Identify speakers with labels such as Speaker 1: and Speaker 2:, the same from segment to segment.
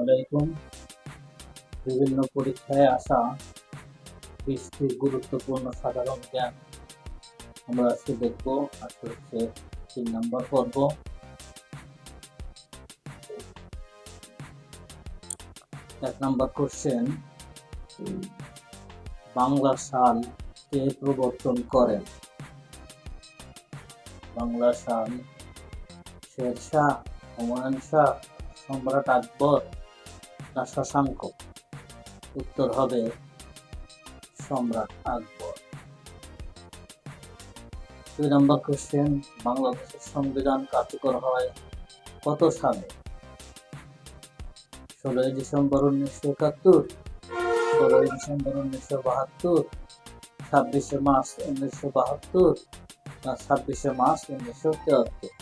Speaker 1: আলাইকুম। বিভিন্ন পরীক্ষায় আসা বৃষ্টির গুরুত্বপূর্ণ সাধারণ জ্ঞান আমরা আজকে দেখব। আজকে হচ্ছে তিন নম্বর পর্ব। এক নম্বর কোশ্চেন বাংলা সাল কে প্রবর্তন করেন বাংলা সাল শেরশাহ, হুমায়ুন শাহ সম্রাট আকবর না শশাঙ্ক। উত্তর হবে সম্রাট আকবর। দুই নম্বর কোশ্চেন বাংলাদেশের সংবিধান কার্যকর হয় কত সালে? ষোলোই ডিসেম্বর উনিশশো একাত্তর, ষোলোই ডিসেম্বর উনিশশো বাহাত্তর, ছাব্বিশে মার্চ উনিশশো বাহাত্তর ছাব্বিশে মার্চ উনিশশো তিয়াত্তর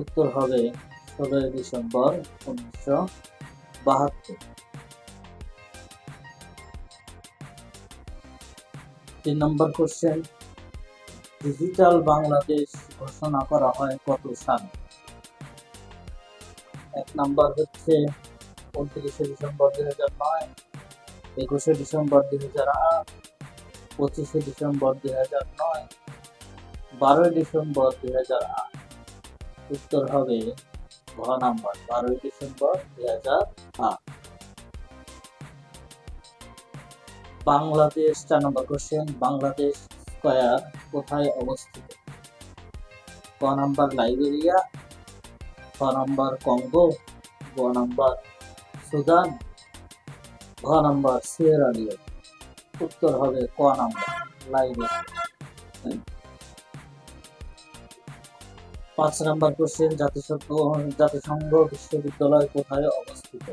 Speaker 1: উত্তর হবে ষোলোই ডিসেম্বর উনিশশো বাহাত্তর। তিন নম্বর কোশ্চেন ডিজিটাল বাংলাদেশ ঘোষণা করা হয় কত সালে? এক নম্বর হচ্ছে উনত্রিশে ডিসেম্বর দুই হাজার নয়, একুশে ডিসেম্বর দুই হাজার আট, পঁচিশে ডিসেম্বর দুই হাজার নয়, বারোই ডিসেম্বর দুই হাজার আট। উত্তর হবে ঘ নাম্বার, বারোই ডিসেম্বর দুই হাজার আট। বাংলাদেশ, চার নম্বর কোশ্চেন বাংলাদেশ স্কয়ার কোথায় অবস্থিত? ক নাম্বার লাইবেরিয়া, খ নাম্বার কঙ্গো, গ নাম্বার সুদান, ঘ নাম্বার সিয়েরা উত্তর হবে ক নাম্বার লাইবেরিয়া। পাঁচ নাম্বার কোশ্চেন, জাতিসংঘ জাতিসংঘ বিশ্ববিদ্যালয় কোথায় অবস্থিত?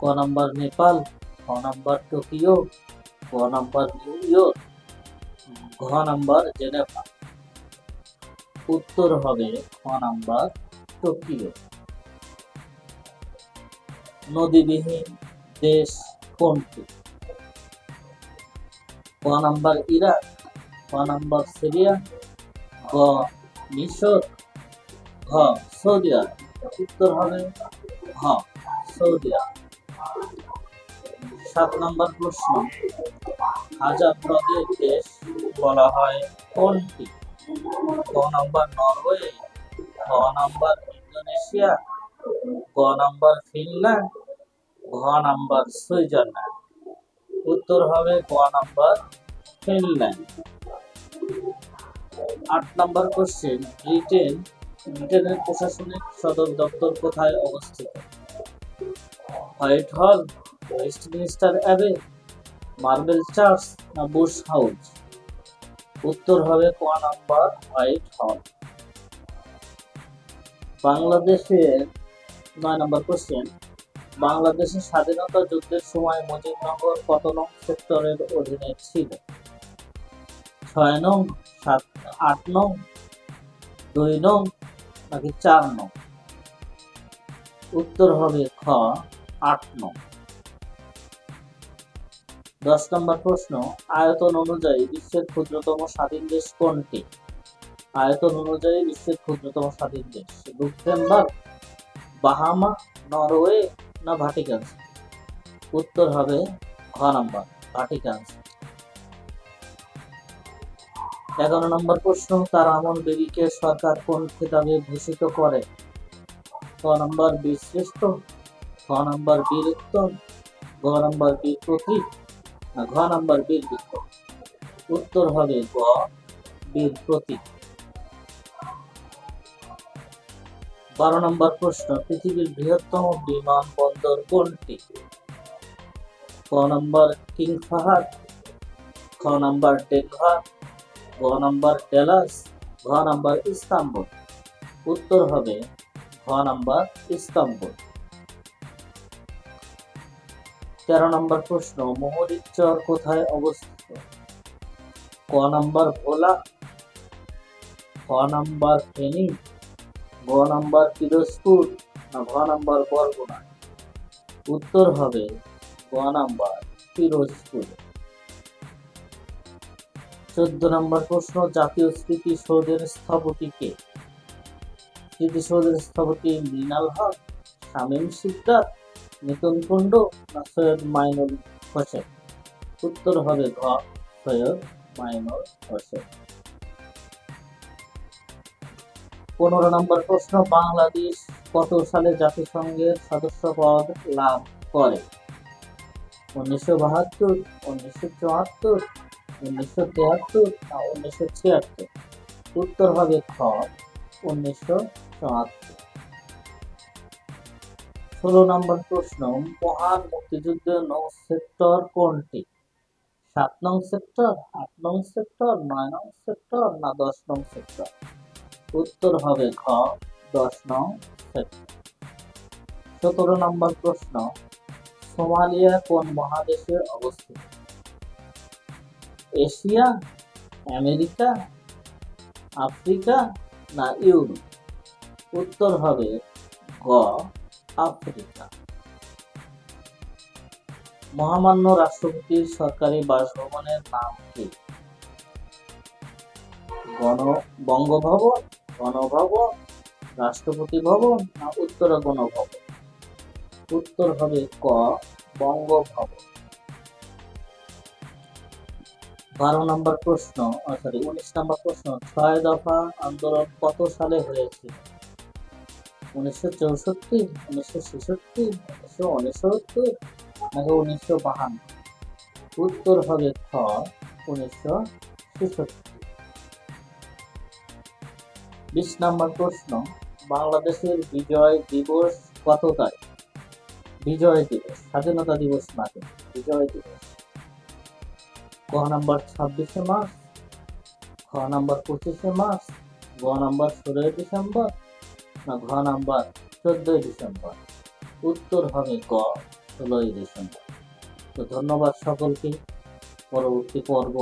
Speaker 1: ক নাম্বার নেপাল খ নাম্বার টোকিও ক নাম্বার নিউ ইয়র্ক, ঘ নাম্বার জেনেভা। উত্তর হবে খ নাম্বার টোকিও। নদীবিহীন দেশ কোনটি? ক নাম্বার ইরাক, ক নাম্বার সিরিয়া, গ মিশর ঘ সৌদি আরব উত্তর হবে ঘ সৌদি আরব সাত নম্বর প্রশ্ন। হাজার হ্রদের দেশ বলা হয় কোনটি? ক নাম্বার নরওয়ে খ নাম্বার ইন্দোনেশিয়া গ নাম্বার ফিনল্যান্ড, ঘ নাম্বার সুইজারল্যান্ড। উত্তর হবে গ নাম্বার ফিনল্যান্ড। আট নম্বর কোশ্চেন ব্রিটেন ব্রিটেনের প্রশাসনিক সদর দপ্তর কোথায় অবস্থিত? Whitehall Westminster Abbey marble church না বুশ হাউস উত্তর হবে ক নাম্বার হোয়াইট হল বাংলাদেশের নয় নম্বর কোশ্চেন বাংলাদেশের স্বাধীনতা যুদ্ধের সময় মুজিবনগর কত নং সেক্টরের অধীনে ছিল। ছয় নং, সাত, আট নং, দুই নং নাকি চার নং। উত্তর হবে খ, আট নং। দশ নম্বর প্রশ্ন, আয়তন অনুযায়ী বিশ্বের ক্ষুদ্রতম স্বাধীন দেশ কোনটি? আয়তন অনুযায়ী বিশ্বের ক্ষুদ্রতম স্বাধীন দেশ, লুক্সেমবার্গ, বাহামা, নরওয়ে না ভাটিকান। উত্তর হবে ঘ নাম্বার, ভাটিকান। এগারো নম্বর প্রশ্ন, তার আমল বেবিকে সরকার কোন খেতাবে ভূষিত করে? ক নম্বর বীর শ্রেষ্ঠ খ নম্বর বীর উত্তম গ নম্বর বীর প্রতীক না ঘ নম্বর বীর বিক্রম উত্তর হবে গ, বীর প্রতীক। বারো নম্বর প্রশ্ন, পৃথিবীর বৃহত্তম বিমানবন্দর কোনটি? ক নম্বর কিং ফাহাদ, খ নম্বর ডেনভার গ নাম্বার ডেলাস, ঘ নাম্বার ইস্তাম্বুল। উত্তর হবে ঘ নাম্বার ইস্তাম্বুল। তেরো নম্বর প্রশ্ন মোহরির চর কোথায় অবস্থিত? ক নাম্বার ভোলা খ নাম্বার ফেনী গ নাম্বার পিরোজপুর, না ঘ নাম্বার বরগুনা? উত্তর হবে গ নাম্বার পিরোজপুর। চোদ্দ নম্বর প্রশ্ন, জাতীয় স্মৃতিসৌধের স্থপতি কে? স্মৃতিসৌধের স্থপতি মৃণাল হক, শামীম সিকদার, নিতুন কুণ্ডু না সৈয়দ মাইনুল হোসেন? উত্তর হবে ঘ, সৈয়দ মাইনুল হোসেন। পনেরো নম্বর প্রশ্ন, বাংলাদেশ কত সালে জাতিসংঘের সদস্যপদ লাভ করে? উনিশশো বাহাত্তর, উনিশশো চুয়াত্তর উনিশশো তেহাত্তর না উনিশশো ছিয়াত্তর। উত্তর হবে খ, উনিশশো চুয়াত্তর ষোলো নম্বর প্রশ্ন, মহান মুক্তিযুদ্ধের নৌ সেক্টর কোনটি? সাত নং সেক্টর, আট নং সেক্টর, নয় নং সেক্টর না দশ নং সেক্টর? উত্তর হবে খ দশ নং সেক্টর। সতেরো নম্বর প্রশ্ন, সোমালিয়া কোন মহাদেশে অবস্থিত? এশিয়া, আমেরিকা, আফ্রিকা না ইউরোপ? উত্তর হবে গ, আফ্রিকা। মহামান্য রাষ্ট্রপতির সরকারি বাসভবনের নাম কি? গণ বঙ্গভবন, গণভবন, রাষ্ট্রপতি ভবন না উত্তরা গণভবন উত্তর হবে ক, বঙ্গভবন। বারো নম্বর প্রশ্ন সরি উনিশ নম্বর প্রশ্ন, ছয় দফা আন্দোলন কত সালে হয়েছিল উনিশশো চৌষট্টি, উনিশশো ছেষট্টি, উনিশশো উনসত্তর, নাকি উনিশশো বাহান্ন? উত্তর হবে খ, উনিশশো ছেষট্টি। বিশ নম্বর প্রশ্ন, বাংলাদেশের বিজয় দিবস কত তারিখ বিজয় দিবস, স্বাধীনতা দিবস না বিজয় দিবস। ক নাম্বার ছাব্বিশে মার্চ খ নাম্বার পঁচিশে মার্চ গ নাম্বার ষোলোই ডিসেম্বর, না, ঘ নাম্বার চোদ্দই ডিসেম্বর। উত্তর হবে গ, ষোলোই ডিসেম্বর। তো ধন্যবাদ সকলকে। পরবর্তী পর্ব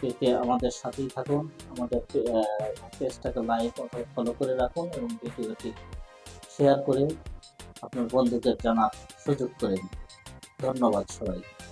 Speaker 1: পেতে আমাদের সাথেই থাকুন। আমাদের পেজটাকে লাইক অথবা ফলো করে রাখুন এবং ভিডিওটি শেয়ার করে আপনার বন্ধুদের জানার সুযোগ করে দিন। ধন্যবাদ সবাইকে।